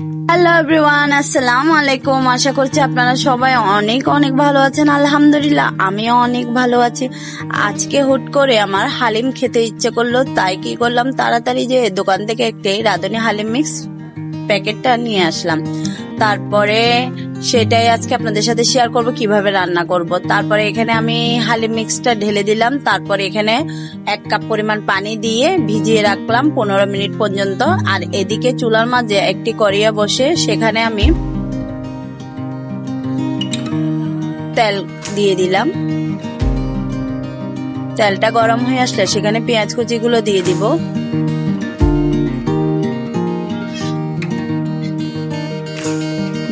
Hello everyone আসসালামু আলাইকুম আশা করছি আপনারা সবাই অনেক অনেক ভালো আছেন। আলহামদুলিল্লাহ, আমিও অনেক ভালো আছি। আজকে হুট করে আমার হালিম খেতে ইচ্ছে করল, তাই কি করলাম? তাড়াতাড়ি যে দোকান থেকে একটি রাঁধুনি হালিম মিক্স প্যাকেটটা নিয়ে আসলাম। তারপরে সেটাই আজকে আপনাদের সাথে শেয়ার করব, কীভাবে রান্না করব। তারপরে এখানে আমি হালিম মিক্সটা ঢেলে দিলাম। তারপরে এখানে এক কাপ পরিমাণ পানি দিয়ে ভিজিয়ে রাখলাম পনেরো মিনিট পর্যন্ত। আর এদিকে চুলার মাঝে একটি করিয়া বসে সেখানে আমি তেল দিয়ে দিলাম। তেলটা গরম হয়ে আসলে সেখানে পেঁয়াজ কুচিগুলো দিয়ে দিব।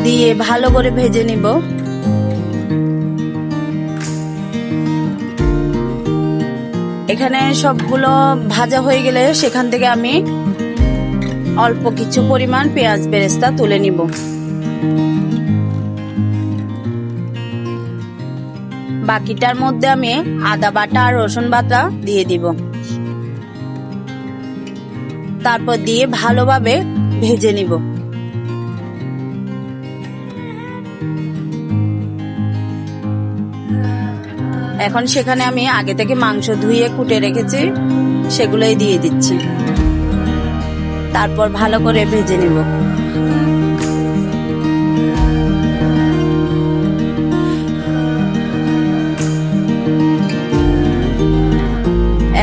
দিয়ে ভালো করে ভেজে নিব। এখানে সবগুলো ভাজা হয়ে গেলে সেখান থেকে আমি অল্প কিছু পরিমাণ পেঁয়াজ বেরেস্তা তুলে নিব। বাকিটার মধ্যে আমি আদা বাটা আর রসুন বাটা দিয়ে দিব। তারপর দিয়ে ভালোভাবে ভেজে নিব। এখন সেখানে আমি আগে থেকে মাংস ধুয়ে কুটে রেখেছি, সেগুলোই দিয়ে দিচ্ছি। তারপর ভালো করে ভেজে নেব।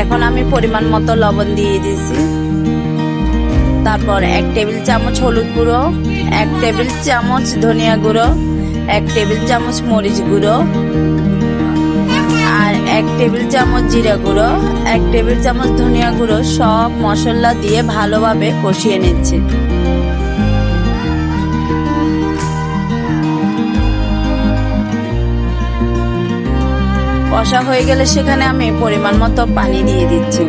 এখন আমি পরিমাণ মতো লবণ দিয়ে দিয়েছি। তারপর এক টেবিল চামচ হলুদ গুঁড়ো, এক টেবিল চামচ ধনিয়া গুঁড়ো, এক টেবিল চামচ মরিচ গুঁড়ো এক টেবিল চামচ জিরা গুঁড়ো, এক টেবিল চামচ ধনিয়া গুঁড়ো, সব মশলা দিয়ে ভালোভাবে কষিয়ে নিচ্ছি। কষা হয়ে গেলে সেখানে আমি পরিমাণ মতো পানি দিয়ে দিচ্ছি।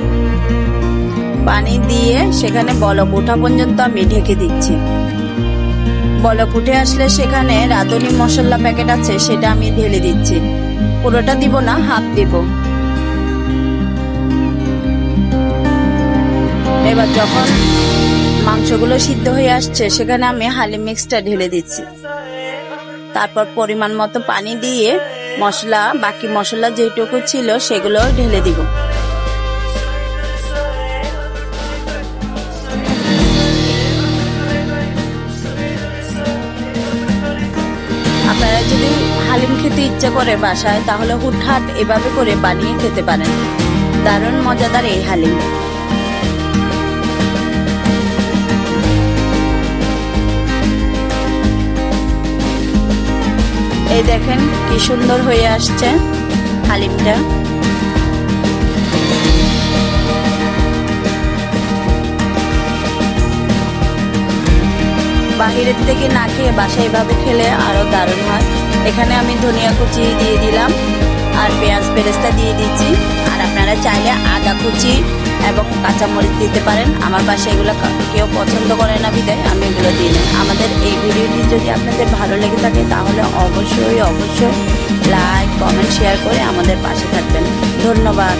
পানি দিয়ে সেখানে বলক ওঠা পর্যন্ত আমি ঢেকে দিচ্ছি। বলক উঠে আসলে সেখানে রাঁধুনি মশলা প্যাকেট আছে, সেটা আমি ঢেলে দিচ্ছি। পুরোটা দিব না, হাফ দিব। এবার যখন মাংসগুলো সিদ্ধ হয়ে আসছে, সেখানে আমি হালিম মিক্সটা ঢেলে দিচ্ছি। তারপর পরিমাণ মতো পানি দিয়ে মশলা, বাকি মশলা যেটুকু ছিল সেগুলো ঢেলে দিব। আপনারা যদি হালিম খেতে ইচ্ছে করে বাসায়, তাহলে হুটহাট এভাবে করে বানিয়ে খেতে পারেন। দারুণ মজাদার এই হালিম। এই দেখেন কি সুন্দর হয়ে আসছে হালিমটা। বাহিরের থেকে না খেয়ে বাসায় এভাবে খেলে আরও দারুণ হয়। এখানে আমি ধনিয়া কুচি দিয়ে দিলাম আর পেঁয়াজ পেরেস্তা দিয়ে দিচ্ছি। আর আপনারা চাইলে আদা কুচি এবং কাঁচামরিচ দিতে পারেন। আমার পাশে এগুলো কেউ পছন্দ করে না বিদায় আমি এগুলো দিই। না আমাদের এই ভিডিওটি যদি আপনাদের ভালো লেগে থাকে, তাহলে অবশ্যই অবশ্যই লাইক কমেন্ট শেয়ার করে আমাদের পাশে থাকবেন। ধন্যবাদ।